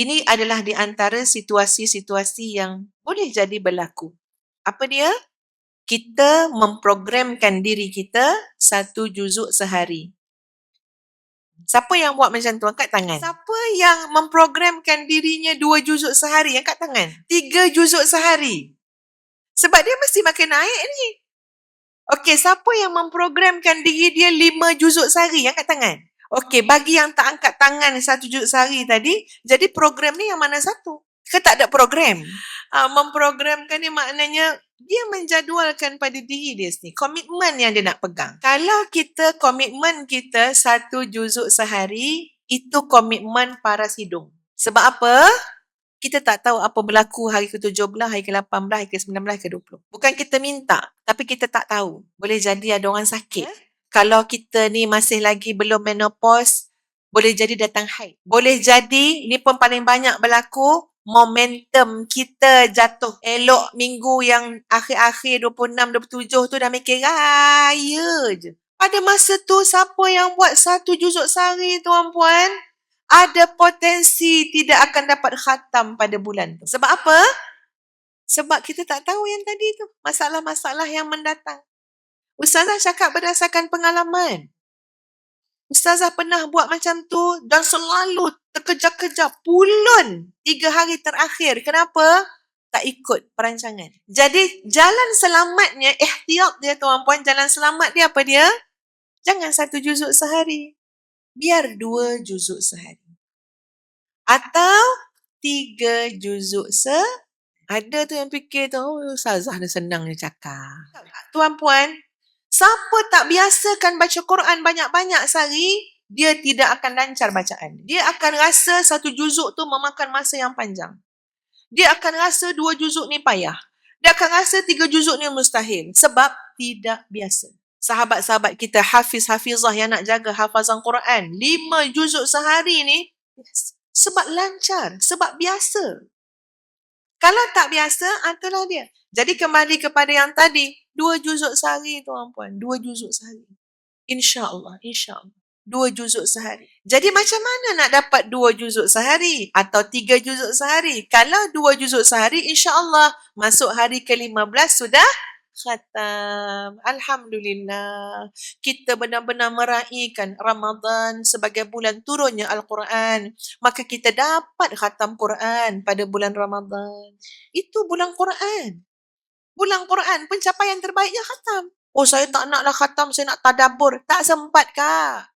Ini adalah di antara situasi-situasi yang boleh jadi berlaku. Apa dia? Kita memprogramkan diri kita satu juzuk sehari. Siapa yang buat macam tu? Angkat tangan. Siapa yang memprogramkan dirinya dua juzuk sehari? Angkat tangan. Tiga juzuk sehari. Sebab dia mesti makin naik ni. Okey, siapa yang memprogramkan diri dia lima juzuk sehari? Angkat tangan. Okey, bagi yang tak angkat tangan satu juzuk sehari tadi, jadi program ni yang mana satu? Ke tak ada program? Uh, memprogramkan ni maknanya dia menjadualkan pada diri dia sendiri. Komitmen yang dia nak pegang. Kalau kita komitmen kita satu juzuk sehari, itu komitmen para hidung. Sebab apa? kita tak tahu apa berlaku hari ke-17, hari ke-18, hari ke-19, hari ke-20. Bukan kita minta, tapi kita tak tahu. Boleh jadi ada orang sakit. Kalau kita ni masih lagi belum menopause, boleh jadi datang haid. Boleh jadi, ni pun paling banyak berlaku, momentum kita jatuh. Elok minggu yang akhir-akhir 26, 27 tu dah mikir raya je. Pada masa tu, siapa yang buat satu juzuk sehari tuan-puan? ada potensi tidak akan dapat khatam pada bulan tu. Sebab apa? Sebab kita tak tahu yang tadi tu. Masalah-masalah yang mendatang. Ustazah cakap berdasarkan pengalaman. Ustazah pernah buat macam tu dan selalu terkejar-kejar pulun tiga hari terakhir. Kenapa? Tak ikut perancangan. Jadi jalan selamatnya, ihtiyat dia tuan-puan, jalan selamat dia apa dia? Jangan satu juzuk sehari biar dua juzuk sehari. Atau tiga juzuk se ada tu yang fikir tu, oh, Ustazah dah senang dia cakap. Tuan-puan, siapa tak biasakan baca Quran banyak-banyak sehari, dia tidak akan lancar bacaan. Dia akan rasa satu juzuk tu memakan masa yang panjang. Dia akan rasa dua juzuk ni payah. Dia akan rasa tiga juzuk ni mustahil. Sebab tidak biasa sahabat-sahabat kita hafiz-hafizah yang nak jaga hafazan Quran lima juzuk sehari ni sebab lancar, sebab biasa. Kalau tak biasa, itulah dia. Jadi kembali kepada yang tadi, dua juzuk sehari tuan-puan, dua juzuk sehari. InsyaAllah, insyaAllah. Dua juzuk sehari. Jadi macam mana nak dapat dua juzuk sehari? Atau tiga juzuk sehari? Kalau dua juzuk sehari, insyaAllah masuk hari ke-15 sudah khatam. Alhamdulillah. Kita benar-benar meraihkan Ramadan sebagai bulan turunnya Al-Quran. Maka kita dapat khatam Quran pada bulan Ramadan. Itu bulan Quran. Bulan Quran, pencapaian terbaiknya khatam. Oh, saya tak naklah khatam, saya nak tadabur. Tak sempat, Kak.